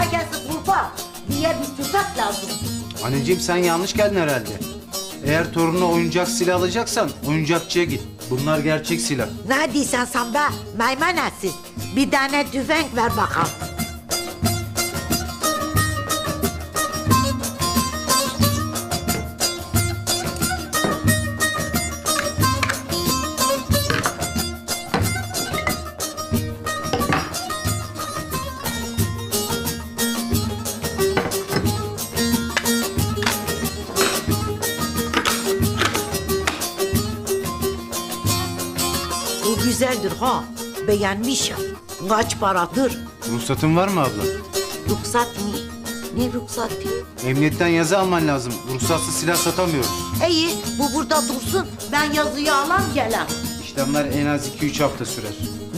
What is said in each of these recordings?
kolay gelsin kurban. Diye bir tüfek lazım. Anneciğim sen yanlış geldin herhalde. Eğer torununa oyuncak silah alacaksan oyuncakçıya git. Bunlar gerçek silah. Ne diyorsun sen be meymenesi? Bir tane tüfek ver bakalım. Güzeldir ha. Beğenmişim. Kaç paradır? Ruhsatın var mı abla? Ruhsat mı? Ne ruhsatı? Emniyetten yazı alman lazım. Ruhsatsız silah satamıyoruz. İyi bu burada dursun. Ben yazıyı alan gelen. İşlemler en az 2-3 hafta sürer.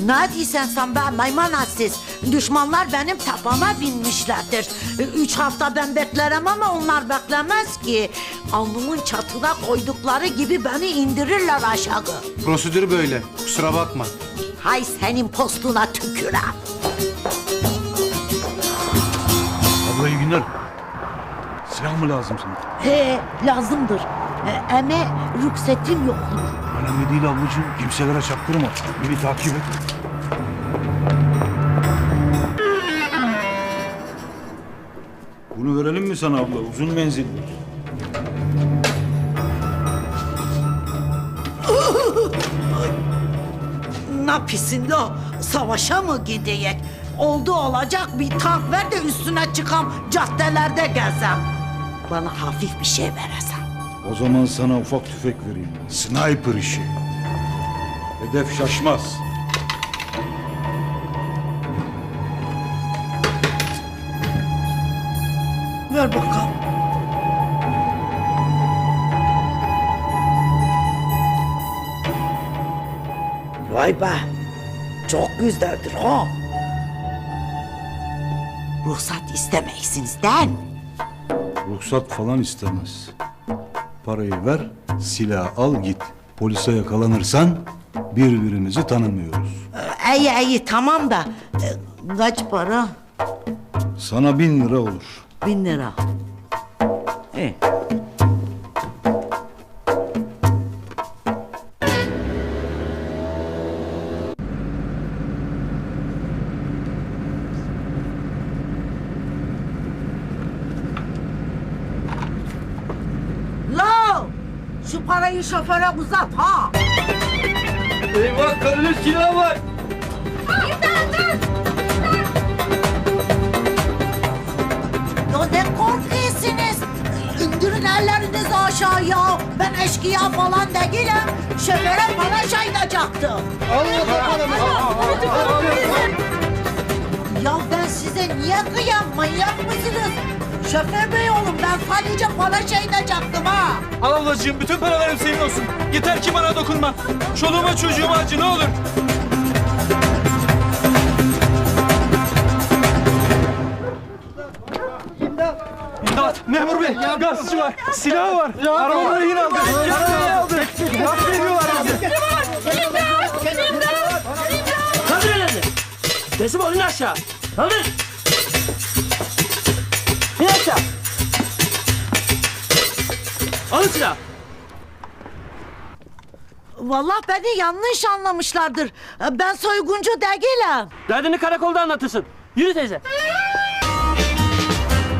Ne diyorsun sen be maymanasız? Düşmanlar benim tepama binmişlerdir. Üç hafta ben beklerim ama onlar beklemez ki. Alnımın çatına koydukları gibi beni indirirler aşağı. Prosedür böyle. Kusura bakma. Hay senin postuna tükürem. Abla iyi günler. Silah mı lazım sana? He lazımdır. E, Ama rüksetim yoktur. Önemli değil ablacığım. Kimselere çaktırma. Beni takip et. Bunu verelim mi sana abla? Uzun menzilli. Ne pisin lo? Savaşa mı gideyek? Oldu olacak bir tank ver de üstüne çıkam caddelerde gezem. Bana hafif bir şey veresen. O zaman sana ufak tüfek vereyim. Sniper işi. Hedef şaşmaz. Ver bakalım. Vay be. Çok güzeldir ha. Ruhsat istemeysiniz değil mi? Ruhsat falan istemez. Parayı ver, silah al git. Polise yakalanırsan birbirimizi tanımıyoruz. Ee, İyi iyi tamam da e, kaç para? Sana bin lira olur. Bin lira. İyi. Parayı şoföre uzat ha! Eyvah karının silahı var. Ya ne korkuyorsunuz? İndirin ellerinizi aşağıya. Ben eşkıya falan değilim. Şoföre para çaydacaktım. Ya ben size niye kıyam? Manyak mısınız? Şoför bey oğlum ben sadece para çaydacaktım ha. Al ablacığım bütün paralarım senin olsun. Yeter ki bana dokunma. Çoluğuma çocuğuma acı ne olur. İmdat! Memur bey, gazeteci var, silahı var, arabamı rehin aldı, parayı aldı, gasp ediyorlar bizi. Kaldır ellerini. Teslim ol in aşağı. Kaldır. Alın. Vallahi beni yanlış anlamışlardır. Ben soyguncu değilim. Derdini karakolda anlatırsın. Yürü teyze.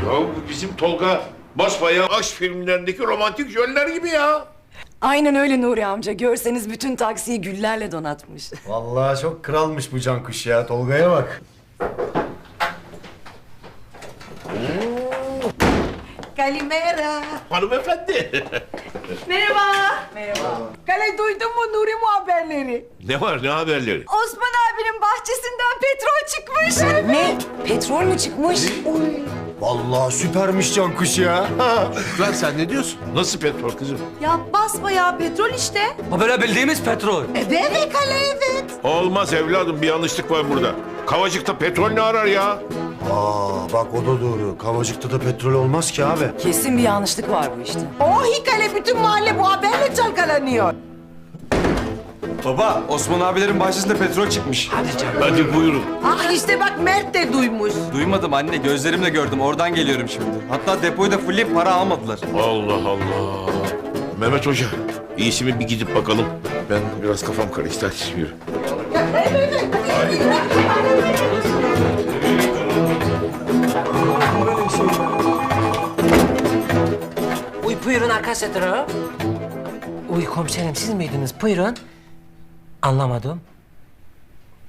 Ya bu bizim Tolga basbayağı aşk filmlerindeki romantik jöller gibi ya. Aynen öyle Nuri amca. Görseniz bütün taksiyi güllerle donatmış. Vallahi çok kralmış bu can kuş ya. Tolga'ya bak. Kalimera. Hanımefendi. Kale duydun mu Nuri mu haberleri? ne var ne haberleri? Osman abinin bahçesinden petrol çıkmış. Ne? Petrol mü çıkmış? Vallahi süpermiş can kuş ya. Lan sen ne diyorsun? Nasıl petrol kızım? Ya basbayağı petrol işte. O böyle bildiğimiz petrol. Evet kale evet. Olmaz evladım bir yanlışlık var burada. Kavacıkta petrol ne arar ya? Aa bak o da doğru. Kavacıkta da petrol olmaz ki abi. Kesin bir yanlışlık var bu işte. Oh hikale bütün mahalle bu haberle çalkalanıyor. Baba Osman abilerin bahçesinde petrol çıkmış. Hadi buyurun. Ah işte bak Mert de duymuş. Duymadım anne gözlerimle gördüm oradan geliyorum şimdi. Hatta depoyu da fullleyip para almadılar. Allah Allah. Mehmet Hoca, iyisi mi bir gidip bakalım. Ben biraz kafam karıştı. Hadi yürü. Uy buyurun arkadaşlar. Uy komiserim siz miydiniz? Buyurun. Anlamadım.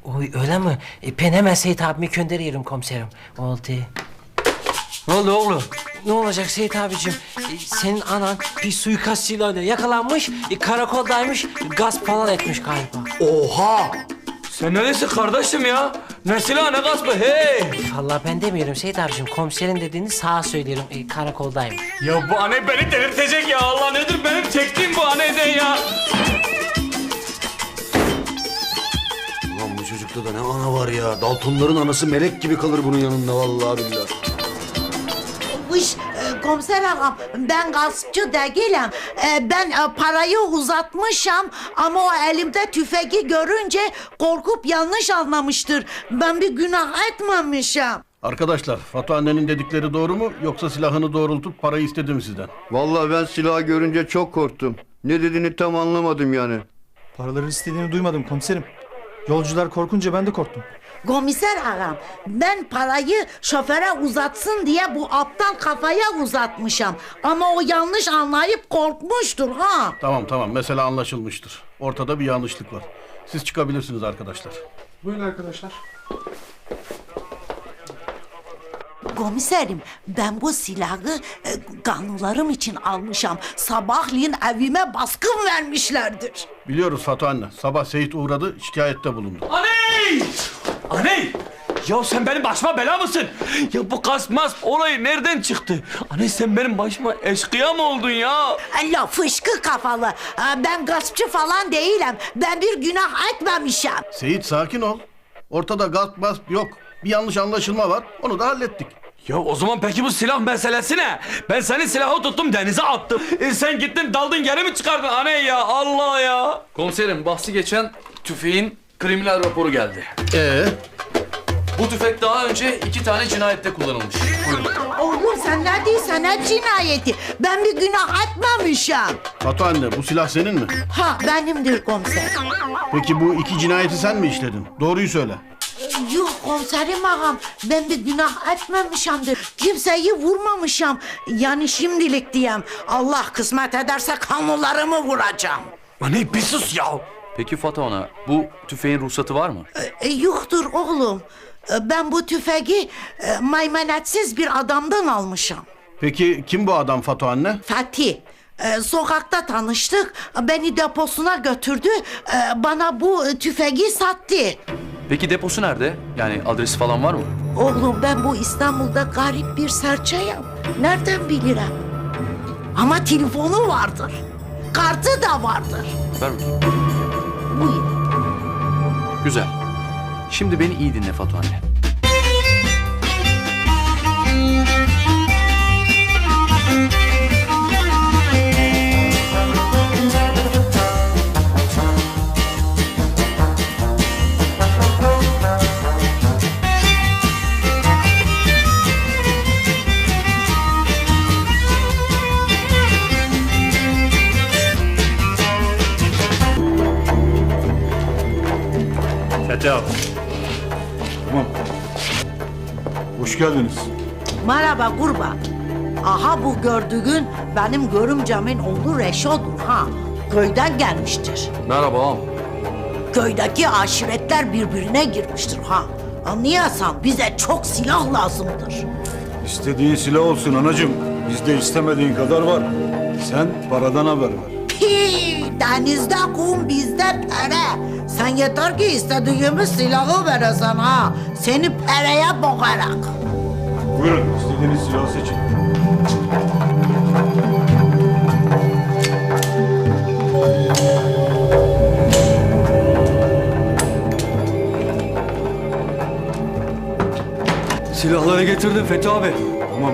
Uy öyle mi? E, ben hemen Seyit abimi gönderiyorum komiserim. Oldu. Ne oldu oğlum? Ne olacak Seyit abicim? E, senin anan bir suikastçıyla yakalanmış, e, karakoldaymış, gasp falan etmiş galiba. Oha! Sen neresin kardeşim ya? Ne silah ne gaspı hey! Vallahi ben demiyorum Seyit abicim. Komiserin dediğini sağa söylerim. E, karakoldaymış. Ya bu anne beni delirtecek ya Allah nedir benim çektiğim bu anneden ya? Ulan bu çocukta da ne ana var ya. Daltonların anası melek gibi kalır bunun yanında vallahi billahi. Komiser ağam ben gaspçı değilim. E, ben e, parayı uzatmışım ama o elimde tüfeği görünce korkup yanlış anlamıştır. Ben bir günah etmemişim. Arkadaşlar, Fatu annenin dedikleri doğru mu yoksa silahını doğrultup parayı istedi mi sizden? Vallahi ben silahı görünce çok korktum. Ne dediğini tam anlamadım yani. Paraları istediğini duymadım komiserim. Yolcular korkunca ben de korktum. Komiser ağam ben parayı şoföre uzatsın diye bu aptal kafaya uzatmışım. Ama o yanlış anlayıp korkmuştur ha. Tamam tamam, mesele anlaşılmıştır. Ortada bir yanlışlık var. Siz çıkabilirsiniz arkadaşlar. Komiserim ben bu silahı e, kanunlarım için almışım. Sabahleyin evime baskın vermişlerdir. Biliyoruz Fatu anne, sabah Seyit uğradı, şikayette bulundu. Aney! Aney! Ya sen benim başıma bela mısın? Ya bu kasmaz olayı nereden çıktı? Aney sen benim başıma eşkıya mı oldun ya? Allah fışkı kafalı. Ben gaspçı falan değilim. Ben bir günah etmemişim. Seyit sakin ol. Ortada gasp basp yok. Bir yanlış anlaşılma var, onu da hallettik. Ya o zaman peki bu silah meselesi ne? Ben senin silahı tuttum denize attım. E sen gittin daldın geri mi çıkardın aney ya Allah ya. Komiserim bahsi geçen tüfeğin kriminal raporu geldi. Ee, Bu tüfek daha önce iki tane cinayette kullanılmış. Oğlum sen ne diyorsun ne cinayeti? Ben bir günah etmemişim. Fatu anne bu silah senin mi? Ha benimdir komiser. Peki bu iki cinayeti sen mi işledin? Doğruyu söyle. Yok komiserim ağam ben bir günah etmemişimdir. Kimseyi vurmamışım. Yani şimdilik diyem. Allah kısmet ederse kanunlarımı vuracağım. Aney bir sus ya. Peki Fatona bu tüfeğin ruhsatı var mı? E, yoktur oğlum. E, ben bu tüfeği e, maymenetsiz bir adamdan almışım. Peki kim bu adam Fatu anne? Fatih. e, sokakta tanıştık. Beni deposuna götürdü. E, bana bu e, tüfeği sattı. Peki deposu nerede? Yani adresi falan var mı? Oğlum ben bu İstanbul'da garip bir serçeyim. Nereden bilirim? Ama telefonu vardır. Kartı da vardır. Ver bakayım. Buyur. Güzel. Şimdi beni iyi dinle Fatu. Geldiniz. Merhaba kurban. Aha bu gördüğün benim görümcemin oğlu Reşo'dur ha. Köyden gelmiştir. Merhaba ağam. Köydeki aşiretler birbirine girmiştir ha. Anlıyorsan bize çok silah lazımdır. İstediğin silah olsun anacığım. Bizde istemediğin kadar var. Sen paradan haber ver. Pii, denizde kum bizde pere. Sen yeter ki istediğimiz silahı veresin ha. Seni pereye boğarak. Buyurun istediğiniz silahı seçin. Silahları getirdim Fethi abi. Tamam.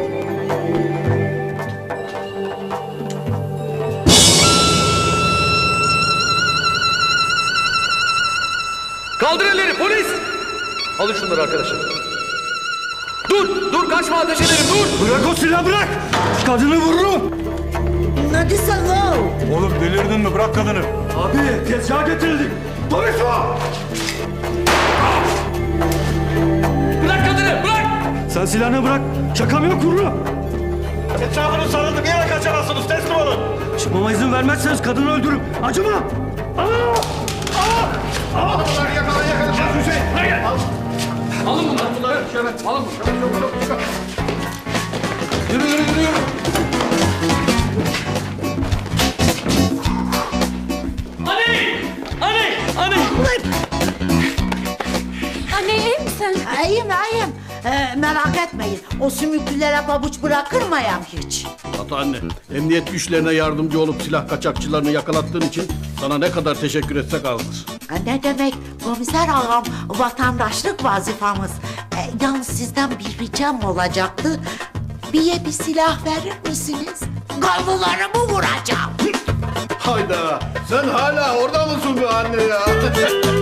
Kaldır elleri polis. Alın şunları arkadaşlar. Dur, dur kaçma ateş ederim dur. Bırak o silahı bırak. Kadını vururum. Diyorsun lan? Oğlum delirdin mi? Bırak kadını. Abi tezgaha getirildik. Konuşma. Bırak kadını bırak. Sen silahını bırak. Şakam yok vururum. Etrafını sarıldı. Bir yere kaçamazsınız. Teslim olun. Çıkmama izin vermezseniz kadını öldürürüm. Acıma. Alın bunları. Alın bunları. Yürü yürü yürü. yürü. Anne! Anne! Anne! Anne iyi misin? İyiyim iyiyim. Ee, merak etmeyin. O sümüklülere pabuç bırakır mıyım hiç? Ata anne, emniyet güçlerine yardımcı olup silah kaçakçılarını yakalattığın için sana ne kadar teşekkür etsek azdır. Ne demek komiser ağam vatandaşlık vazifamız. Ee, yalnız sizden bir ricam olacaktı. Biye bir silah verir misiniz? Kalbularımı vuracağım. Hayda, sen hala orada mısın be anne ya?